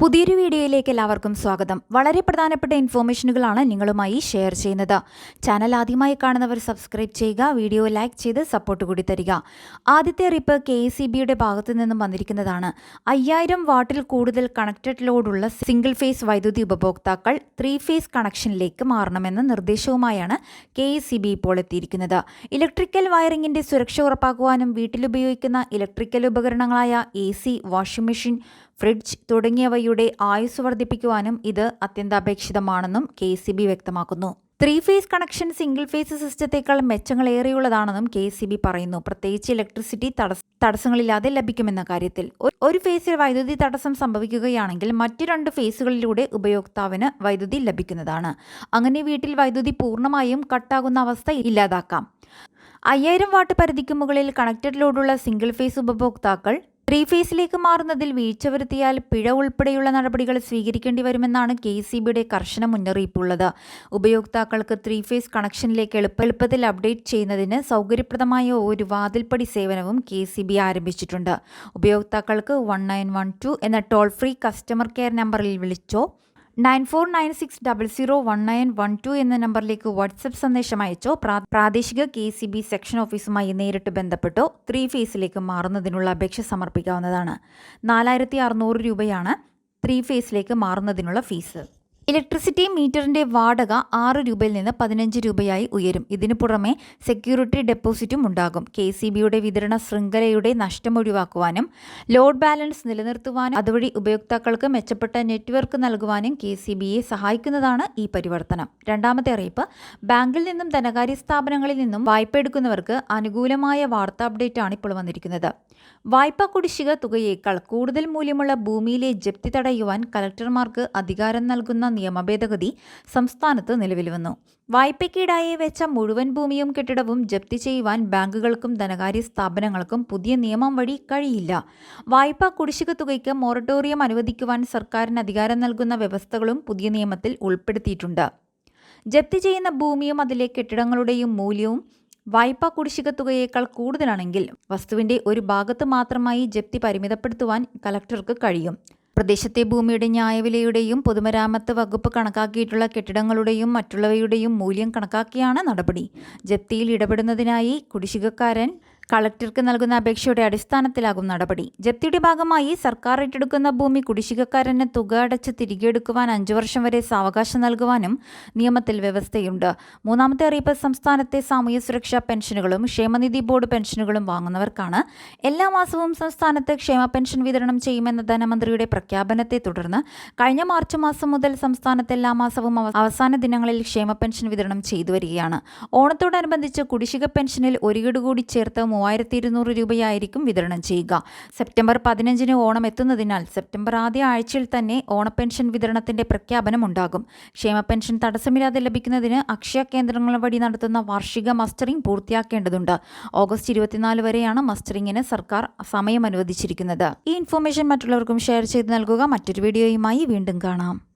പുതിയൊരു വീഡിയോയിലേക്ക് എല്ലാവർക്കും സ്വാഗതം. വളരെ പ്രധാനപ്പെട്ട ഇൻഫോർമേഷനുകളാണ് നിങ്ങളുമായി ഷെയർ ചെയ്യുന്നത്. ചാനൽ ആദ്യമായി കാണുന്നവർ സബ്സ്ക്രൈബ് ചെയ്യുക വീഡിയോ ലൈക്ക് ചെയ്ത് സപ്പോർട്ട് കൂടി തരിക. ആദ്യത്തെ അറിയിപ്പ് കെ എസ് സി ബിയുടെ ഭാഗത്തു നിന്നും വന്നിരിക്കുന്നതാണ്. അയ്യായിരം വാട്ടിൽ കൂടുതൽ കണക്റ്റഡ് ലോഡുള്ള സിംഗിൾ ഫേസ് വൈദ്യുതി ഉപഭോക്താക്കൾ ത്രീ ഫേസ് കണക്ഷനിലേക്ക് മാറണമെന്ന നിർദ്ദേശവുമായാണ് കെ സി ബി ഇപ്പോൾ എത്തിയിരിക്കുന്നത്. ഇലക്ട്രിക്കൽ വയറിംഗിന്റെ സുരക്ഷ ഉറപ്പാക്കുവാനും വീട്ടിലുപയോഗിക്കുന്ന electrical ഉപകരണങ്ങളായ A C washing machine fridge തുടങ്ങിയവയുടെ ആയുസ് വർദ്ധിപ്പിക്കുവാനും ഇത് അത്യന്താപേക്ഷിതമാണെന്നും കെ വ്യക്തമാക്കുന്നു. Three phase connection single phase സിസ്റ്റത്തേക്കാൾ മെച്ചങ്ങളേറെയുള്ളതാണെന്നും കെ സി ബി പറയുന്നു. പ്രത്യേകിച്ച് ഇലക്ട്രിസിറ്റി തടസ്സങ്ങളില്ലാതെ ലഭിക്കുമെന്ന കാര്യത്തിൽ. ഒരു ഫേസിൽ വൈദ്യുതി തടസ്സം സംഭവിക്കുകയാണെങ്കിൽ മറ്റു രണ്ട് ഫേസുകളിലൂടെ ഉപയോക്താവിന് വൈദ്യുതി ലഭിക്കുന്നതാണ്. അങ്ങനെ വീട്ടിൽ വൈദ്യുതി പൂർണമായും കട്ടാകുന്ന അവസ്ഥ ഇല്ലാതാക്കാം. അയ്യായിരം വാട്ട് പരിധിക്ക് മുകളിൽ കണക്റ്റഡ് ലോഡുള്ള സിംഗിൾ ഫേസ് ഉപഭോക്താക്കൾ ത്രീ ഫേസിലേക്ക് മാറുന്നതിൽ വീഴ്ച വരുത്തിയാൽ പിഴ ഉൾപ്പെടെയുള്ള നടപടികൾ സ്വീകരിക്കേണ്ടി വരുമെന്നാണ് കെ സി ബിയുടെ കർശന മുന്നറിയിപ്പുള്ളത്. ഉപയോക്താക്കൾക്ക് ത്രീ ഫേസ് കണക്ഷനിലേക്ക് എളുപ്പ എളുപ്പത്തിൽ അപ്ഡേറ്റ് ചെയ്യുന്നതിന് സൗകര്യപ്രദമായ ഒരു വാതിൽപ്പടി സേവനവും കെ സി ബി ആരംഭിച്ചിട്ടുണ്ട്. ഉപയോക്താക്കൾക്ക് വൺ നയൻ വൺ ടു എന്ന ടോൾ ഫ്രീ കസ്റ്റമർ കെയർ നമ്പറിൽ വിളിച്ചോ nine four nine six double zero one nine one two എന്ന നമ്പറിലേക്ക് വാട്സപ്പ് സന്ദേശം അയച്ചോ. പ്രാദേശിക കെ സി ബി സെക്ഷൻ ഓഫീസുമായി നേരിട്ട് ബന്ധപ്പെട്ടോ? ത്രീ ഫേസിലേക്ക് മാറുന്നതിനുള്ള അപേക്ഷ സമർപ്പിക്കാവുന്നതാണ്. നാലായിരത്തി അറുന്നൂറ് രൂപയാണ് ത്രീ ഫേസിലേക്ക് മാറുന്നതിനുള്ള ഫീസ്. ഇലക്ട്രിസിറ്റി മീറ്ററിന്റെ വാടക ആറ് രൂപയിൽ നിന്ന് പതിനഞ്ച് രൂപയായി ഉയരും. ഇതിനു പുറമെ സെക്യൂരിറ്റി ഡെപ്പോസിറ്റും ഉണ്ടാകും. കെ സി ബിയുടെ വിതരണ ശൃംഖലയുടെ നഷ്ടം ഒഴിവാക്കുവാനും ലോഡ് ബാലൻസ് നിലനിർത്തുവാനും അതുവഴി ഉപയോക്താക്കൾക്ക് മെച്ചപ്പെട്ട നെറ്റ്വർക്ക് നൽകുവാനും കെ സി ബിയെ സഹായിക്കുന്നതാണ് ഈ പരിവർത്തനം. രണ്ടാമത്തെ അറിയിപ്പ് ബാങ്കിൽ നിന്നും ധനകാര്യ സ്ഥാപനങ്ങളിൽ നിന്നും വായ്പ എടുക്കുന്നവർക്ക് അനുകൂലമായ വാർത്താ അപ്ഡേറ്റ് ആണ് ഇപ്പോൾ വന്നിരിക്കുന്നത്. വായ്പാ കുടിശ്ശിക തുകയേക്കാൾ കൂടുതൽ മൂല്യമുള്ള ഭൂമിയിലെ ജപ്തി തടയുവാൻ കലക്ടർമാർക്ക് അധികാരം നൽകുന്ന നിയമ ഭേദഗതി സംസ്ഥാനത്ത് നിലവിൽ വന്നു. വായ്പയ്ക്കീടായി വെച്ച മുഴുവൻ ഭൂമിയും കെട്ടിടവും ജപ്തി ചെയ്യുവാൻ ബാങ്കുകൾക്കും ധനകാര്യ സ്ഥാപനങ്ങൾക്കും പുതിയ നിയമം വഴി കഴിയില്ല. വായ്പ കുടിശ്ശിക തുകയ്ക്ക് മൊറട്ടോറിയം അനുവദിക്കുവാൻ സർക്കാരിന് അധികാരം നൽകുന്ന വ്യവസ്ഥകളും പുതിയ നിയമത്തിൽ ഉൾപ്പെടുത്തിയിട്ടുണ്ട്. ജപ്തി ചെയ്യുന്ന ഭൂമിയും അതിലെ കെട്ടിടങ്ങളുടെയും മൂല്യവും വായ്പാ കുടിശ്ശിക തുകയേക്കാൾ കൂടുതലാണെങ്കിൽ വസ്തുവിന്റെ ഒരു ഭാഗത്ത് മാത്രമായി ജപ്തി പരിമിതപ്പെടുത്തുവാൻ കലക്ടർക്ക് കഴിയും. പ്രദേശത്തെ ഭൂമിയുടെ ന്യായവിലയുടെയും പൊതുമരാമത്ത് വകുപ്പ് കണക്കാക്കിയിട്ടുള്ള കെട്ടിടങ്ങളുടെയും മറ്റുള്ളവയുടെയും മൂല്യം കണക്കാക്കിയാണ് നടപടി. ജപ്തിയിൽ ഇടപെടുന്നതിനായി കുടിശ്ശികക്കാരൻ കളക്ടർക്ക് നൽകുന്ന അപേക്ഷയുടെ അടിസ്ഥാനത്തിലാകും നടപടി. ജപ്തിയുടെ ഭാഗമായി സർക്കാർ ഏറ്റെടുക്കുന്ന ഭൂമി കുടിശ്ശികക്കാരന് തുക അടച്ച് തിരികെ എടുക്കുവാൻ അഞ്ചു വർഷം വരെ സാവകാശം നൽകുവാനും നിയമത്തിൽ വ്യവസ്ഥയുണ്ട്. മൂന്നാമത്തെ അറിയിപ്പ് സംസ്ഥാനത്തെ സാമൂഹ്യ സുരക്ഷാ പെൻഷനുകളും ക്ഷേമനിധി ബോർഡ് പെൻഷനുകളും വാങ്ങുന്നവർക്കാണ് എല്ലാ മാസവും സംസ്ഥാനത്ത് ക്ഷേമ പെൻഷൻ വിതരണം ചെയ്യുമെന്ന ധനമന്ത്രിയുടെ പ്രഖ്യാപനത്തെ തുടർന്ന് കഴിഞ്ഞ മാർച്ച് മാസം മുതൽ സംസ്ഥാനത്ത് എല്ലാ മാസവും അവസാന ദിനങ്ങളിൽ ക്ഷേമ പെൻഷൻ വിതരണം ചെയ്തു വരികയാണ് ഓണത്തോടനുബന്ധിച്ച് കുടിശ്ശിക പെൻഷനിൽ ഒരു കൂടി ചേർത്ത് മൂവായിരത്തി ഇരുന്നൂറ് രൂപയായിരിക്കും വിതരണം ചെയ്യുക. സെപ്റ്റംബർ പതിനഞ്ചിന് ഓണം എത്തുന്നതിനാൽ സെപ്റ്റംബർ ആദ്യ ആഴ്ചയിൽ തന്നെ ഓണപ്പെൻഷൻ വിതരണത്തിന്റെ പ്രഖ്യാപനം ഉണ്ടാകും. ക്ഷേമ പെൻഷൻ തടസ്സമില്ലാതെ ലഭിക്കുന്നതിന് അക്ഷയ കേന്ദ്രങ്ങൾ വഴി നടത്തുന്ന വാർഷിക മസ്റ്ററിംഗ് പൂർത്തിയാക്കേണ്ടതുണ്ട്. ഓഗസ്റ്റ് ഇരുപത്തിനാല് വരെയാണ് മസ്റ്ററിംഗിന് സർക്കാർ സമയം അനുവദിച്ചിരിക്കുന്നത്. ഈ ഇൻഫർമേഷൻ മറ്റുള്ളവർക്കും ഷെയർ ചെയ്ത് നൽകുക. മറ്റൊരു വീഡിയോയുമായി വീണ്ടും കാണാം.